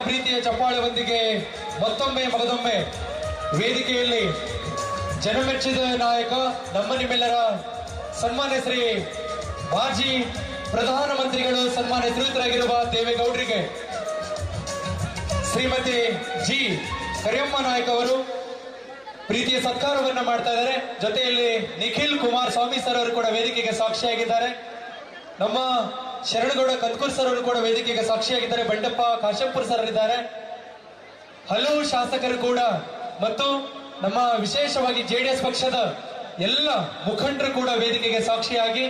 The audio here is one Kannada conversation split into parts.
ಪ್ರೀತಿಯ ಚಪ್ಪಾಳೆಯೊಂದಿಗೆ ಮತ್ತೊಮ್ಮೆ ಮಗದೊಮ್ಮೆ ವೇದಿಕೆಯಲ್ಲಿ ಜನಮೆಚ್ಚಿದ ನಾಯಕ ನಮ್ಮ ನಿಮ್ಮೆಲ್ಲರ ಸನ್ಮಾನ್ಯ ಶ್ರೀ ಮಾಜಿ ಪ್ರಧಾನಮಂತ್ರಿಗಳು ಸನ್ಮಾನ್ಯ ಶ್ರೀಯುತರಾಗಿರುವ ದೇವೇಗೌಡರಿಗೆ ಶ್ರೀಮತಿ ಜಿ. ಕರಿಯಮ್ಮ ನಾಯಕ್ ಅವರು ಪ್ರೀತಿಯ ಸತ್ಕಾರವನ್ನು ಮಾಡ್ತಾ ಇದ್ದಾರೆ. ಜೊತೆಯಲ್ಲಿ ನಿಖಿಲ್ ಕುಮಾರ್ ಸ್ವಾಮಿ ಸರ್ ಅವರು ಕೂಡ ವೇದಿಕೆಗೆ ಸಾಕ್ಷಿಯಾಗಿದ್ದಾರೆ. ನಮ್ಮ ಶರಣಗೌಡ ಕತ್ಕೂರ್ ಸರ್ ಅವರು ಕೂಡ ವೇದಿಕೆಗೆ ಸಾಕ್ಷಿಯಾಗಿದ್ದಾರೆ. ಬಂಡಪ್ಪ ಕಾಶಂಪುರ್ ಸರ್ ಇದ್ದಾರೆ. ಹಲವು ಶಾಸಕರು ಕೂಡ ಮತ್ತು ನಮ್ಮ ವಿಶೇಷವಾಗಿ ಜೆಡಿಎಸ್ ಪಕ್ಷದ ಎಲ್ಲ ಮುಖಂಡರು ಕೂಡ ವೇದಿಕೆಗೆ ಸಾಕ್ಷಿಯಾಗಿ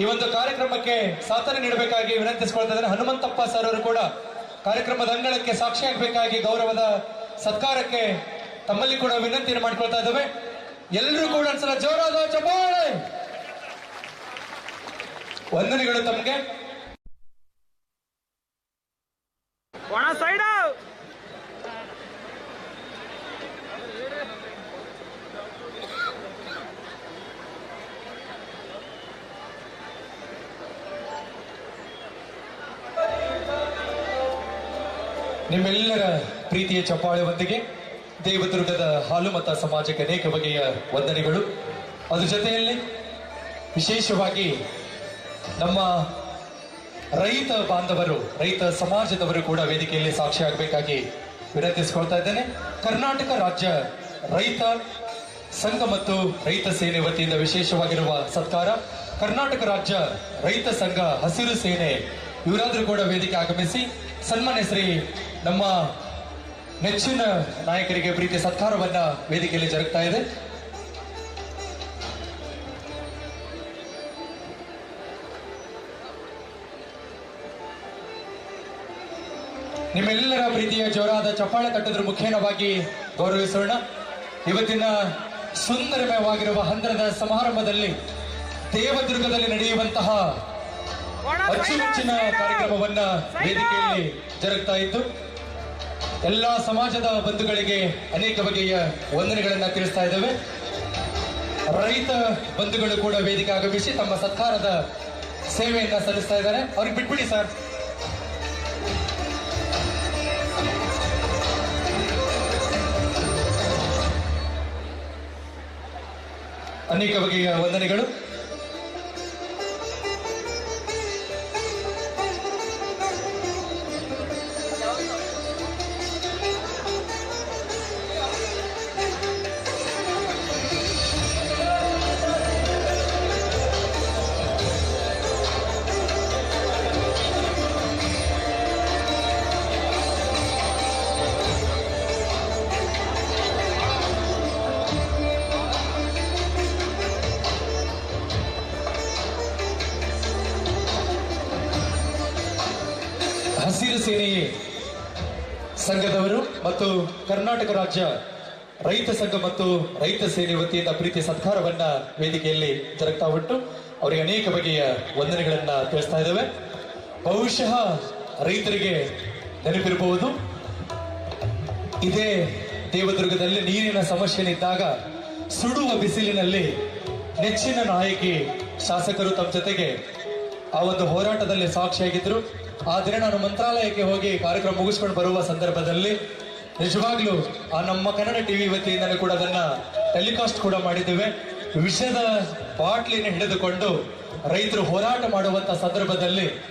ಈ ಒಂದು ಕಾರ್ಯಕ್ರಮಕ್ಕೆ ಸಾಥನ ನೀಡಬೇಕಾಗಿ ವಿನಂತಿಸಿಕೊಳ್ತಾ ಇದ್ದಾರೆ ಹನುಮಂತಪ್ಪ ಸರ್ ಅವರು ಕೂಡ ಕಾರ್ಯಕ್ರಮದ ಅಂಗಳಕ್ಕೆ ಸಾಕ್ಷಿಯಾಗಬೇಕಾಗಿ ಗೌರವದ ಸತ್ಕಾರಕ್ಕೆ ತಮ್ಮಲ್ಲಿ ಕೂಡ ವಿನಂತಿಯನ್ನು ಮಾಡಿಕೊಳ್ತಾ ಇದ್ದೇವೆ. ಎಲ್ಲರೂ ಕೂಡ ಒಂದ್ಸಲ ಜೋರಾದ ಚಪ್ಪಾಳೆ ವಂದನೆಗಳು ತಮಗೆ. ಒಣ ಸೈಡ್ ನಿಮ್ಮೆಲ್ಲರ ಪ್ರೀತಿಯ ಚಪ್ಪಾಳೆಯೊಂದಿಗೆ ದೇವದುರ್ಗದ ಹಾಲುಮತ ಸಮಾಜಕ್ಕೆ ಅನೇಕ ಬಗೆಯ ವಂದನೆಗಳು. ಅದ್ರ ಜೊತೆಯಲ್ಲಿ ವಿಶೇಷವಾಗಿ ನಮ್ಮ ರೈತ ಬಾಂಧವರು, ರೈತ ಸಮಾಜದವರು ಕೂಡ ವೇದಿಕೆಯಲ್ಲಿ ಸಾಕ್ಷಿಯಾಗಬೇಕಾಗಿ ವಿನಂತಿಸಿಕೊಳ್ತಾ ಇದ್ದೇನೆ. ಕರ್ನಾಟಕ ರಾಜ್ಯ ರೈತ ಸಂಘ ಮತ್ತು ರೈತ ಸೇನೆ ವತಿಯಿಂದ ವಿಶೇಷವಾಗಿರುವ ಸತ್ಕಾರ, ಕರ್ನಾಟಕ ರಾಜ್ಯ ರೈತ ಸಂಘ ಹಸಿರು ಸೇನೆ, ಇವರಾದರೂ ಕೂಡ ವೇದಿಕೆ ಆಗಮಿಸಿ ಸನ್ಮಾನ್ಯ ಶ್ರೀ ನಮ್ಮ ನೆಚ್ಚಿನ ನಾಯಕರಿಗೆ ಪ್ರೀತಿ ಸತ್ಕಾರವನ್ನ ವೇದಿಕೆಯಲ್ಲಿ ಜರುಗ್ತಾ ಇದೆ. ನಿಮ್ಮೆಲ್ಲರ ಪ್ರೀತಿಯ ಜೋರಾದ ಚಪ್ಪಾಳೆ ತಟ್ಟದ್ರ ಮುಖೇನವಾಗಿ ಗೌರವಿಸೋಣ. ಇವತ್ತಿನ ಸುಂದರಮಯವಾಗಿರುವ ಹಂದರದ ಸಮಾರಂಭದಲ್ಲಿ ದೇವದುರ್ಗದಲ್ಲಿ ನಡೆಯುವಂತಹ ಅಚ್ಚುಮೆಚ್ಚಿನ ಕಾರ್ಯಕ್ರಮವನ್ನ ವೇದಿಕೆಯಲ್ಲಿ ಜರುಗ್ತಾ ಇದ್ದು ಎಲ್ಲಾ ಸಮಾಜದ ಬಂಧುಗಳಿಗೆ ಅನೇಕ ಬಗೆಯ ವಂದನೆಗಳನ್ನ ತಿಳಿಸ್ತಾ ಇದ್ದೇವೆ. ರೈತ ಬಂಧುಗಳು ಕೂಡ ವೇದಿಕೆ ಆಗಮಿಸಿ ತಮ್ಮ ಸರ್ಕಾರದ ಸೇವೆಯನ್ನ ಸಲ್ಲಿಸ್ತಾ ಇದ್ದಾರೆ. ಅವ್ರಿಗೆ ಬಿಟ್ಬಿಡಿ ಸರ್. ಅನೇಕ ಬಗೆಯ ವಂದನೆಗಳು. ಸೇನೆ ಸಂಘದವರು ಮತ್ತು ಕರ್ನಾಟಕ ರಾಜ್ಯ ರೈತ ಸಂಘ ಮತ್ತು ರೈತ ಸೇನೆ ವತಿಯಿಂದ ಪ್ರೀತಿ ಸತ್ಕಾರವನ್ನ ವೇದಿಕೆಯಲ್ಲಿ ಜರುಗ್ತಾ ಉಂಟು. ಅವರಿಗೆ ಅನೇಕ ಬಗೆಯ ವಂದನೆಗಳನ್ನ ತಿಳಿಸ್ತಾ ಇದ್ದೇವೆ. ಬಹುಶಃ ರೈತರಿಗೆ ನೆನಪಿರಬಹುದು. ಇದೇ ದೇವದುರ್ಗದಲ್ಲಿ ನೀರಿನ ಸಮಸ್ಯೆನಿದ್ದಾಗ ಸುಡುವ ಬಿಸಿಲಿನಲ್ಲಿ ನೆಚ್ಚಿನ ನಾಯಕಿ ಶಾಸಕರು ತಮ್ಮ ಜೊತೆಗೆ ಆ ಒಂದು ಹೋರಾಟದಲ್ಲಿ ಸಾಕ್ಷಿಯಾಗಿದ್ರು ಆದರೆ ನಾನು ಮಂತ್ರಾಲಯಕ್ಕೆ ಹೋಗಿ ಕಾರ್ಯಕ್ರಮ ಮುಗಿಸ್ಕೊಂಡು ಬರುವ ಸಂದರ್ಭದಲ್ಲಿ ನಿಜವಾಗ್ಲೂ ಆ ನಮ್ಮ ಕನ್ನಡ ಟಿವಿ ವತಿಯಿಂದಲೂ ಕೂಡ ಅದನ್ನ ಟೆಲಿಕಾಸ್ಟ್ ಕೂಡ ಮಾಡಿದ್ದೇವೆ. ವಿಷದ ಬಾಟ್ಲಿನ ಹಿಡಿದುಕೊಂಡು ರೈತರು ಹೋರಾಟ ಮಾಡುವಂತ ಸಂದರ್ಭದಲ್ಲಿ